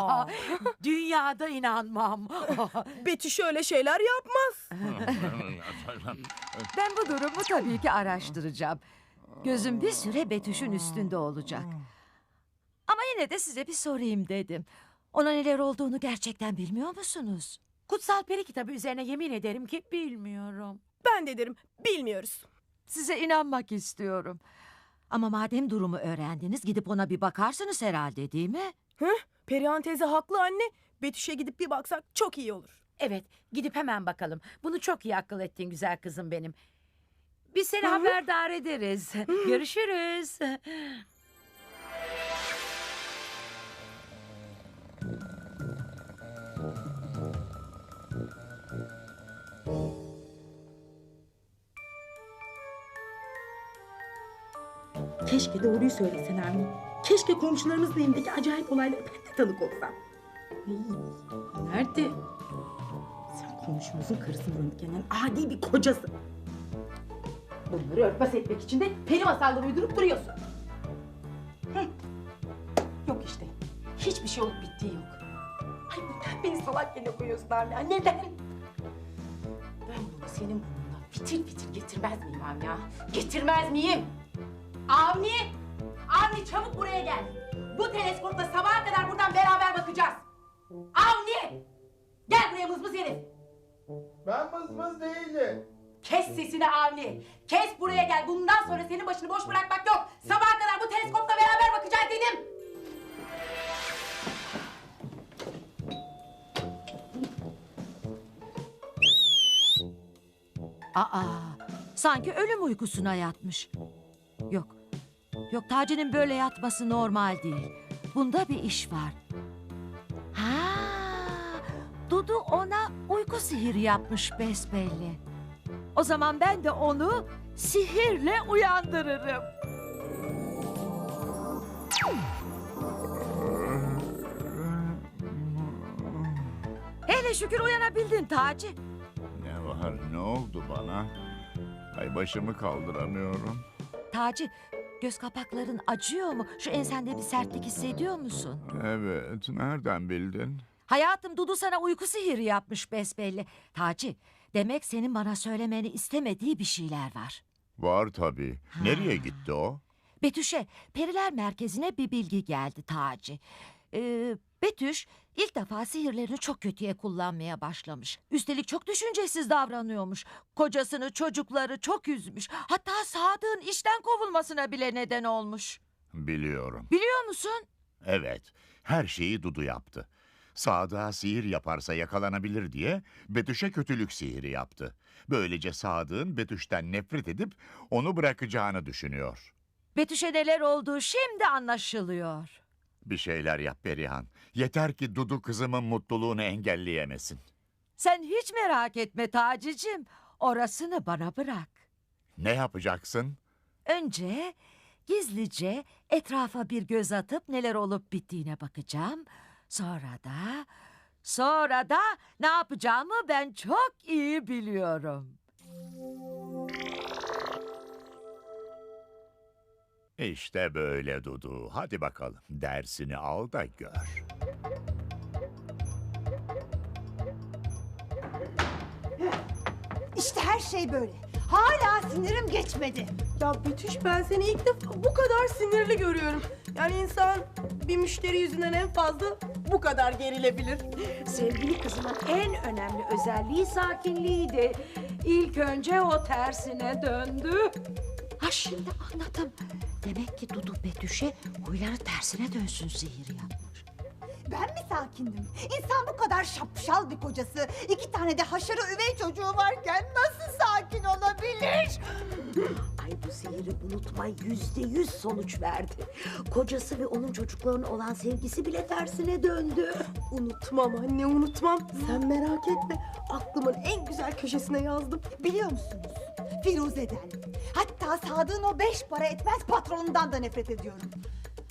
Aa, dünyada inanmam. Betüş öyle şeyler yapmaz. Ben bu durumu tabii ki araştıracağım. Gözüm bir süre Betüş'ün üstünde olacak. Ama yine de size bir sorayım dedim. Ona neler olduğunu gerçekten bilmiyor musunuz? Kutsal peri kitabı üzerine yemin ederim ki bilmiyorum. Ben de derim bilmiyoruz. Size inanmak istiyorum. Ama madem durumu öğrendiniz gidip ona bir bakarsınız herhalde değil mi? Perihan teyze haklı anne. Betüş'e gidip bir baksak çok iyi olur. Evet, gidip hemen bakalım. Bunu çok iyi akıl ettin güzel kızım benim. Biz seni Hı hı. haberdar ederiz. Görüşürüz. Keşke doğruyu söylesen Avni. Keşke komşularımızın evindeki acayip olaylara ben de tanık olsam. Nerede? Sen komşumuzun karısını röntgenleyen adi bir kocası. Bunları örtbas etmek için de peri masalları uydurup duruyorsun. Hı. Yok işte. Hiçbir şey olup bittiği yok. Ay neden beni salak yerine koyuyorsun Avni? ya? Neden? Ben bunu senin burnuna fitil fitil getirmez miyim Avni ya? Getirmez miyim? Avni! Avni çabuk buraya gel. Bu teleskopla sabaha kadar buradan beraber bakacağız. Avni! Gel buraya mızmız herif. Ben mızmız değilim. Kes sesini Avni. Kes buraya gel. Bundan sonra senin başını boş bırakmak yok. Sabaha kadar bu teleskopla beraber bakacağız dedim. Aa, sanki ölüm uykusuna yatmış. Yok, Taci'nin böyle yatması normal değil. Bunda bir iş var. Ha, Dudu ona uyku sihiri yapmış besbelli. O zaman ben de onu sihirle uyandırırım. Hele şükür uyanabildin Taci. Ne var ne oldu bana? Ay başımı kaldıramıyorum. Taci, göz kapakların acıyor mu? Şu ensende bir sertlik hissediyor musun? Evet nereden bildin? Hayatım Dudu sana uyku sihiri yapmış besbelli. Taci, demek senin bana söylemeni istemediği bir şeyler var. Var tabii. Nereye gitti o? Betüş'e periler merkezine bir bilgi geldi Taci. Ee, Betüş ilk defa sihirlerini çok kötüye kullanmaya başlamış. Üstelik çok düşüncesiz davranıyormuş. Kocasını, çocukları çok üzmüş. Hatta Sadık'ın işten kovulmasına bile neden olmuş. Biliyorum. Biliyor musun? Evet. Her şeyi Dudu yaptı. Sadık'a sihir yaparsa yakalanabilir diye Betüş'e kötülük sihiri yaptı. Böylece Sadık'ın Betüş'ten nefret edip onu bırakacağını düşünüyor. Betüş'e neler olduğu şimdi anlaşılıyor. Bir şeyler yap Perihan. Yeter ki Dudu kızımın mutluluğunu engelleyemesin. Sen hiç merak etme Taci'cim. Orasını bana bırak. Ne yapacaksın? Önce gizlice etrafa bir göz atıp neler olup bittiğine bakacağım. Sonra da, sonra da ne yapacağımı ben çok iyi biliyorum. İşte böyle Dudu. Hadi bakalım dersini al da gör. İşte her şey böyle. Hala sinirim geçmedi. Ya Betüş ben seni ilk defa bu kadar sinirli görüyorum. Yani insan bir müşteri yüzünden en fazla bu kadar gerilebilir. Sevgili kızımın en önemli özelliği sakinliğiydi. İlk önce o tersine döndü. Ha şimdi anladım. Demek ki Dudu Betüş'e huyları tersine dönsün sihir yapmış. Ben mi sakindim? İnsan bu kadar şapşal bir kocası, iki tane de haşarı üvey çocuğu varken nasıl sakin olabilir? Ay bu sihiri unutma yüzde yüz sonuç verdi. Kocası ve onun çocuklarına olan sevgisi bile tersine döndü. Unutmam anne unutmam. Sen merak etme. Aklımın en güzel köşesine yazdım. Biliyor musunuz? Firuze'den. Hatta Sadık'ın o beş para etmez patronundan da nefret ediyorum.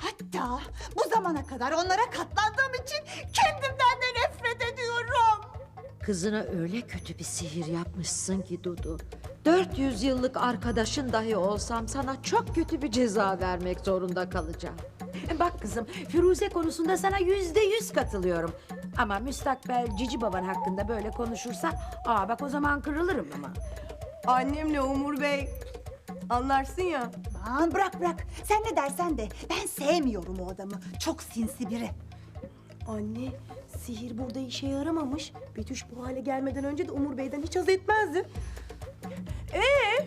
Hatta bu zamana kadar onlara katlandığım için kendimden de nefret ediyorum. Kızına öyle kötü bir sihir yapmışsın ki Dudu. 400 yıllık arkadaşın dahi olsam sana çok kötü bir ceza vermek zorunda kalacağım. Bak kızım Firuze konusunda sana yüzde yüz katılıyorum. Ama müstakbel cici baban hakkında böyle konuşursan aa bak o zaman kırılırım ama. Annemle Umur Bey anlarsın ya. Aman bırak bırak. Sen ne dersen de ben sevmiyorum o adamı. Çok sinsi biri. Anne sihir burada işe yaramamış. Betüş bu hale gelmeden önce de Umur Bey'den hiç haz etmezdi. Ee,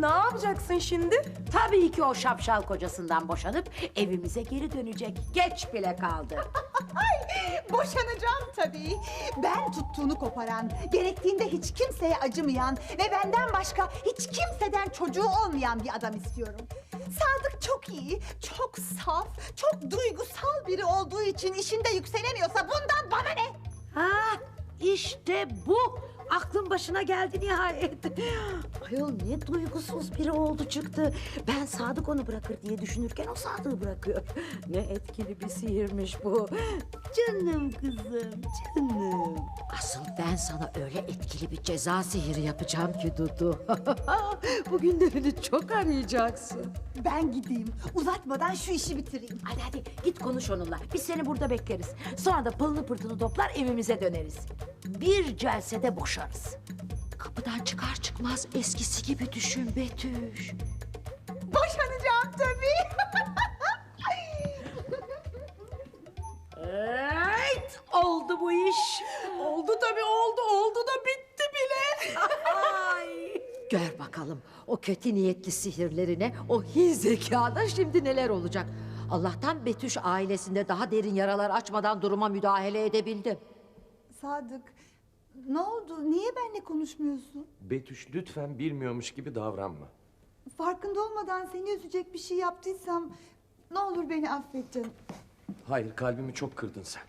ne yapacaksın şimdi? Tabii ki o şapşal kocasından boşanıp evimize geri dönecek. Geç bile kaldı. Boşanacağım tabii. Ben tuttuğunu koparan, gerektiğinde hiç kimseye acımayan ve benden başka hiç kimseden çocuğu olmayan bir adam istiyorum. Sadık çok iyi, çok saf, çok duygusal biri olduğu için işinde yükselemiyorsa bundan bana ne? Ha işte bu. Aklın başına geldi nihayet. Ayol ne duygusuz biri oldu çıktı. Ben Sadık onu bırakır diye düşünürken o Sadık'ı bırakıyor. Ne etkili bir sihirmiş bu. Canım kızım, canım. Asıl ben sana öyle etkili bir ceza sihiri yapacağım ki Dudu. Bugünlerini çok arayacaksın. Ben gideyim, uzatmadan şu işi bitireyim. Hadi hadi git konuş onunla. Biz seni burada bekleriz. Sonra da pılını pırtını toplar evimize döneriz. Bir celsede boşarız. Kapıdan çıkar çıkmaz eskisi gibi düşün Betüş. Boşanacağım tabii. Evet, oldu bu iş. Oldu tabii oldu, oldu da bitti bile. Ay. Gör bakalım o kötü niyetli sihirlerine, o hin zekada şimdi neler olacak. Allah'tan Betüş ailesinde daha derin yaralar açmadan duruma müdahale edebildi. Sadık, ne oldu? Niye benimle konuşmuyorsun? Betüş lütfen bilmiyormuş gibi davranma. Farkında olmadan seni üzecek bir şey yaptıysam ne olur beni affet canım. Hayır kalbimi çok kırdın sen.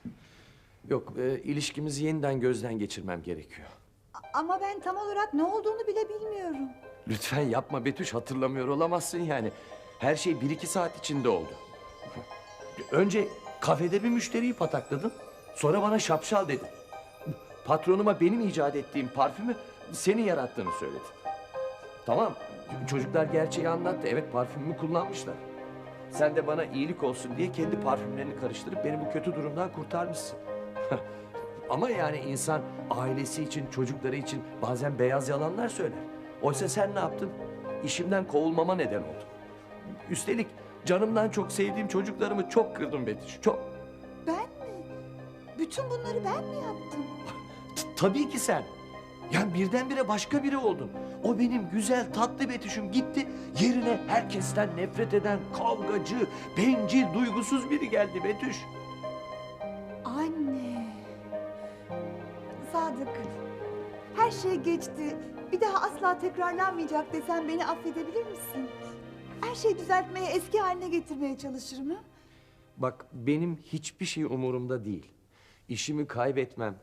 Yok e, ilişkimizi yeniden gözden geçirmem gerekiyor. A- Ama ben tam olarak ne olduğunu bile bilmiyorum. Lütfen yapma Betüş hatırlamıyor olamazsın yani. Her şey bir iki saat içinde oldu. Önce kafede bir müşteriyi patakladın. Sonra bana şapşal dedin. Patronuma benim icat ettiğim parfümü senin yarattığını söyledin. Tamam çocuklar gerçeği anlattı. Evet parfümümü kullanmışlar. Sen de bana iyilik olsun diye kendi parfümlerini karıştırıp beni bu kötü durumdan kurtarmışsın. Ama yani insan ailesi için, çocukları için bazen beyaz yalanlar söyler. Oysa sen ne yaptın? İşimden kovulmama neden oldun. Üstelik canımdan çok sevdiğim çocuklarımı çok kırdım Betüş, çok. Ben mi? Bütün bunları ben mi yaptım? Tabii ki sen. Yani birdenbire başka biri oldun. O benim güzel, tatlı Betüş'üm gitti. Yerine herkesten nefret eden, kavgacı, bencil, duygusuz biri geldi Betüş. Anne. Sadık. Her şey geçti. Bir daha asla tekrarlanmayacak desen beni affedebilir misin? Her şeyi düzeltmeye, eski haline getirmeye çalışırım ha? Bak benim hiçbir şey umurumda değil. İşimi kaybetmem.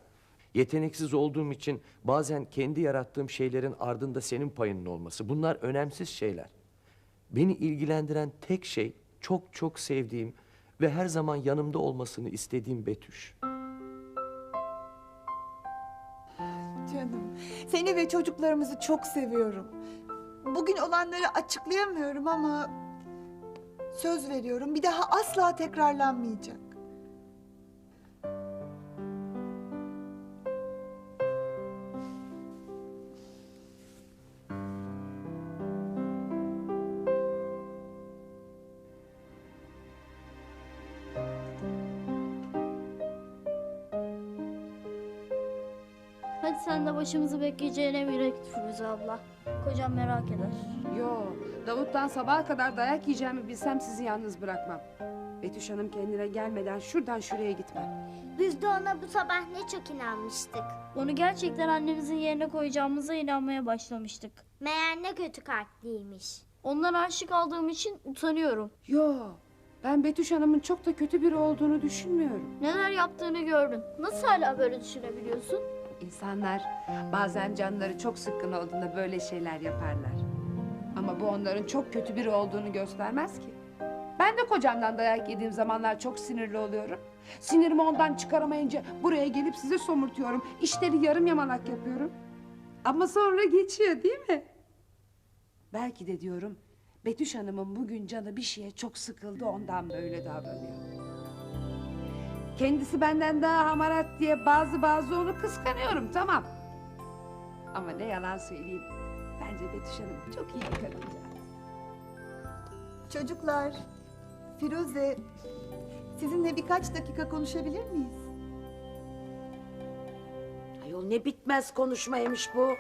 Yeteneksiz olduğum için bazen kendi yarattığım şeylerin ardında senin payının olması. Bunlar önemsiz şeyler. Beni ilgilendiren tek şey çok çok sevdiğim ve her zaman yanımda olmasını istediğim Betüş. Canım, seni ve çocuklarımızı çok seviyorum. Bugün olanları açıklayamıyorum ama söz veriyorum bir daha asla tekrarlanmayacak. Sen de başımızı bekleyeceğine git Firuze abla. Kocam merak eder. Yo, Davut'tan sabaha kadar dayak yiyeceğimi bilsem sizi yalnız bırakmam. Betüş Hanım kendine gelmeden şuradan şuraya gitmem. Biz de ona bu sabah ne çok inanmıştık. Onu gerçekten annemizin yerine koyacağımıza inanmaya başlamıştık. Meğer ne kötü kalpliymiş. Ondan aşık aldığım için utanıyorum. Yo, ben Betüş Hanım'ın çok da kötü biri olduğunu düşünmüyorum. Neler yaptığını gördüm. Nasıl hala böyle düşünebiliyorsun? İnsanlar bazen canları çok sıkkın olduğunda böyle şeyler yaparlar. Ama bu onların çok kötü biri olduğunu göstermez ki. Ben de kocamdan dayak yediğim zamanlar çok sinirli oluyorum. Sinirimi ondan çıkaramayınca buraya gelip size somurtuyorum. İşleri yarım yamalak yapıyorum. Ama sonra geçiyor değil mi? Belki de diyorum Betüş Hanım'ın bugün canı bir şeye çok sıkıldı ondan böyle davranıyor. Kendisi benden daha hamarat diye bazı bazı onu kıskanıyorum tamam. Ama ne yalan söyleyeyim. Bence Betüş Hanım çok iyi bir kadıncağız. Çocuklar, Firuze, sizinle birkaç dakika konuşabilir miyiz? Ayol ne bitmez konuşmaymış bu.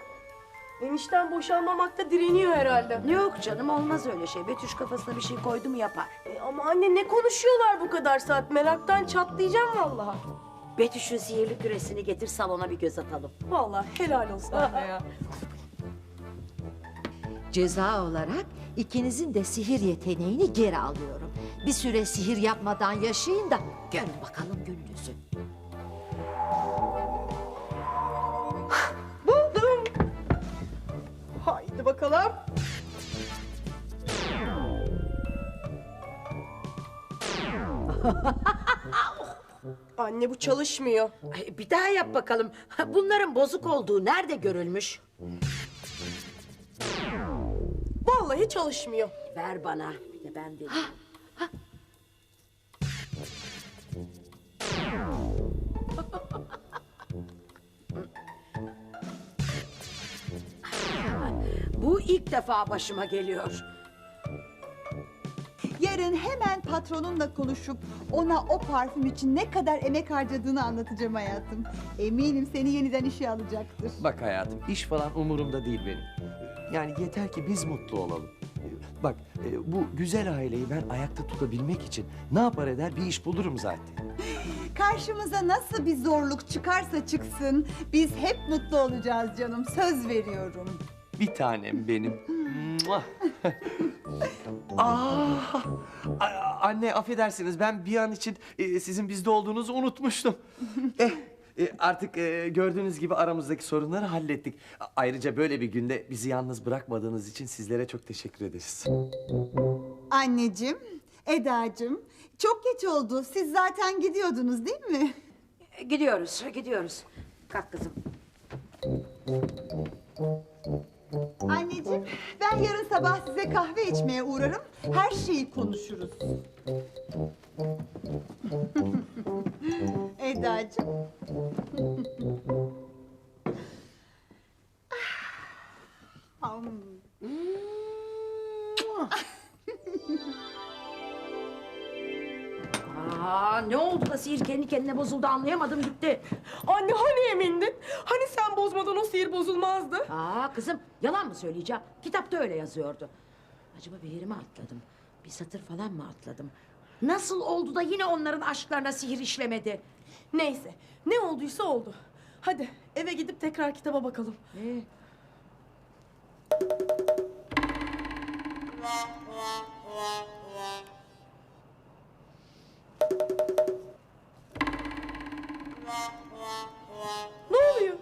Enişten boşanmamakta direniyor herhalde. Yok canım olmaz öyle şey. Betüş kafasına bir şey koydu mu yapar. E, ama anne ne konuşuyorlar bu kadar saat? Meraktan çatlayacağım vallahi. Betüş'ün sihirli küresini getir salona bir göz atalım. Vallahi helal olsun anne ya. Ceza olarak ikinizin de sihir yeteneğini geri alıyorum. Bir süre sihir yapmadan yaşayın da görün bakalım gününüzü. Bakalım. Anne bu çalışmıyor. Ay, bir daha yap bakalım. Bunların bozuk olduğu nerede görülmüş? Vallahi çalışmıyor. Ver bana. Bir de ben deneyeyim. Bu ilk defa başıma geliyor. Yarın hemen patronunla konuşup ona o parfüm için ne kadar emek harcadığını anlatacağım hayatım. Eminim seni yeniden işe alacaktır. Bak hayatım iş falan umurumda değil benim. Yani yeter ki biz mutlu olalım. Bak e, bu güzel aileyi ben ayakta tutabilmek için ne yapar eder bir iş bulurum zaten. Karşımıza nasıl bir zorluk çıkarsa çıksın biz hep mutlu olacağız canım söz veriyorum. Bir tanem benim. Muah! Aa, a- anne affedersiniz ben bir an için e, sizin bizde olduğunuzu unutmuştum. eh, e, artık e, gördüğünüz gibi aramızdaki sorunları hallettik. A- Ayrıca böyle bir günde bizi yalnız bırakmadığınız için sizlere çok teşekkür ederiz. Anneciğim, Edacığım çok geç oldu. Siz zaten gidiyordunuz değil mi? Gidiyoruz, gidiyoruz. Kalk kızım. Anneciğim ben yarın sabah size kahve içmeye uğrarım. Her şeyi konuşuruz. Edacığım. Aa, ne oldu da sihir kendi kendine bozuldu anlayamadım gitti. Anne hani emindin? Hani sen bozmadan o sihir bozulmazdı? Aa kızım yalan mı söyleyeceğim? Kitapta öyle yazıyordu. Acaba bir yeri mi atladım? Bir satır falan mı atladım? Nasıl oldu da yine onların aşklarına sihir işlemedi? Neyse ne olduysa oldu. Hadi eve gidip tekrar kitaba bakalım. Ee, ne oluyor?